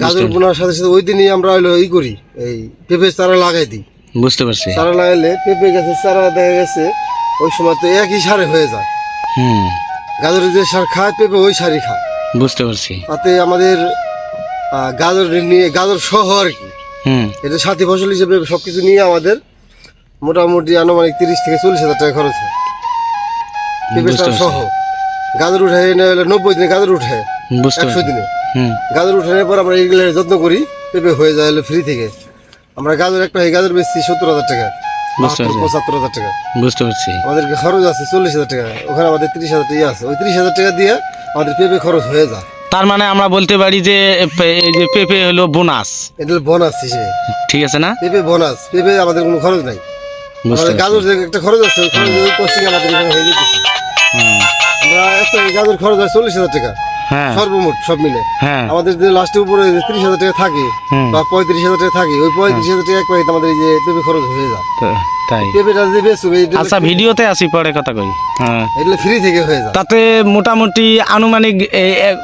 গাজর বোনার সাথে সাথে ওই দিনই আমরা হলো ই করি এই পেঁপে চারা লাগাই দিই। বুঝতে পারছি। চারা লাগাইলে পেঁপে গাছের চারা দেখা গেছে ওই সময় তো একই সারে হয়ে যায়। হুম। গাজরের যে সার খায় পেঁপে ওই সারই খায়। বুঝতে পারছি। তাতে আমাদের গাজর নিয়ে গাজর সহ আর কি। হুম। এটা সাথী ফসল হিসেবে সব কিছু নিয়ে আমাদের মোটামুটি আনুমানিক তিরিশ থেকে চল্লিশ হাজার টাকা খরচ হয়। পেঁপে সহ। গাজর উঠে হলে নব্বই দিনে গাজর উঠে একশো দিনে। হুম। গাজর উঠানোর পর আমরা এইগুলো যত্ন করি পেঁপে হয়ে যায় হলো ফ্রি থেকে। আমরা গাজর একটা এই গাজর বেচছি সত্তর হাজার টাকা পঁচাত্তর হাজার টাকা। বুঝতে পারছি। আমাদেরকে খরচ আছে চল্লিশ হাজার টাকা ওখানে আমাদের তিরিশ হাজার টাকা আছে। ওই তিরিশ হাজার টাকা দিয়ে আমাদের পেঁপে খরচ হয়ে যায়। তার মানে আমরা বলতে পারি যে যে পেঁপে হলো বোনাস। এটা বোনাস হিসেবে। ঠিক আছে না? পেঁপে বোনাস পেঁপে আমাদের কোনো খরচ নাই। আমাদের গাজর যে একটা খরচ আছে ওই খরচ আমাদের এখানে হয়ে যেতেছে। হুম। আমরা একটা খরচ হয় চল্লিশ হাজার টাকা। হ্যাঁ। সর্বমোট সব মিলে। হ্যাঁ। আমাদের যে উপরে তিরিশ হাজার টাকা থাকে বা পঁয়ত্রিশ হাজার টাকা থাকে ওই পঁয়ত্রিশ হাজার টাকা এক আমাদের এই যে পেঁপে খরচ হয়ে যায়। তাই। পেঁপেটা যে বেচবো আচ্ছা ভিডিওতে আসি পরে কথা কই। হ্যাঁ। এগুলো ফ্রি থেকে হয়ে যায়। তাতে মোটামুটি আনুমানিক এক-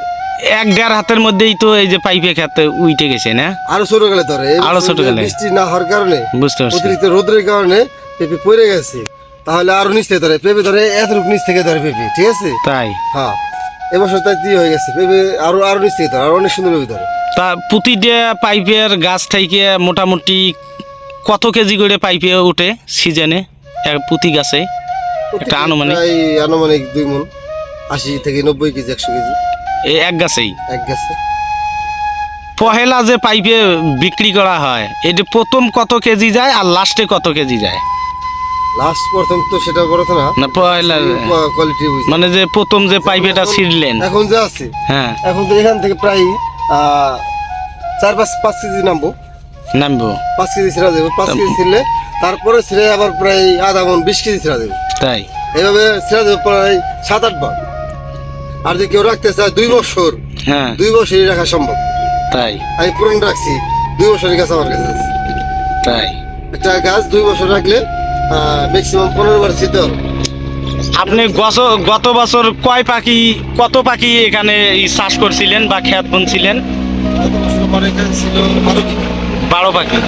এক দেড় হাতের মধ্যেই তো এই যে পাইপে খেতে উইটে গেছে না? আরও ছোট গেলে ধরে। আরও ছোট গেলে। বৃষ্টি না হওয়ার কারণে বুঝতে পারছি। অতিরিক্ত রোদের কারণে পেঁপে পড়ে গেছে। তাহলে আরও নিচ থেকে ধরে পেঁপে ধরে এত রূপ নিচ থেকে ধরে পেঁপে ঠিক আছে? তাই? হ্যাঁ। এবছর তাই দিয়ে হয়ে গেছে পেঁপে আরও আরও নিচ থেকে ধরে আরও অনেক সুন্দর পেঁপে ধরে। তা প্রতিটা পাইপের গাছ থেকে মোটামুটি কত কেজি করে পাইপে উঠে সিজনে? এক প্রতি গাছে একটা আনুমানিক? প্রায় আনুমানিক দুই মন আশি থেকে নব্বই কেজি একশো কেজি। এই এক গাছেই? এক গাছে। পহেলা যে পাইপে বিক্রি করা হয় এটা প্রথম কত কেজি যায় আর লাস্টে কত কেজি যায়? লাস্ট প্রথম তো সেটা বড় না। না পহেলা কোয়ালিটি মানে যে প্রথম যে পাইপেটা ছিঁড়লেন। এখন যে আছে হ্যাঁ। এখন তো এখান থেকে প্রায় চার পাঁচ পাঁচ কেজি নামবো। নামবো। পাঁচ কেজি ছিঁড়া দেবো। পাঁচ কেজি ছিঁড়লে তারপরে ছিঁড়ে আবার প্রায় আধা মন বিশ কেজি ছিঁড়া দেবো। তাই? এইভাবে ছিঁড়া দেবো প্রায় সাত আট বার আর যদি কেউ রাখতে চায় দুই বছর হ্যাঁ। দুই বছরই রাখা সম্ভব। তাই? আমি পুরন রাখছি। দুই বছরের গাছ আমার কাছে আছে। তাই? একটা গাছ দুই বছর রাখলে ম্যাক্সিমাম পনেরো বার ছিঁড়তে আপনি গত গত বছর কয় পাখি কত পাখি এখানে চাষ করছিলেন বা খ্যাত বুনছিলেন? ছিল বারো পাখি।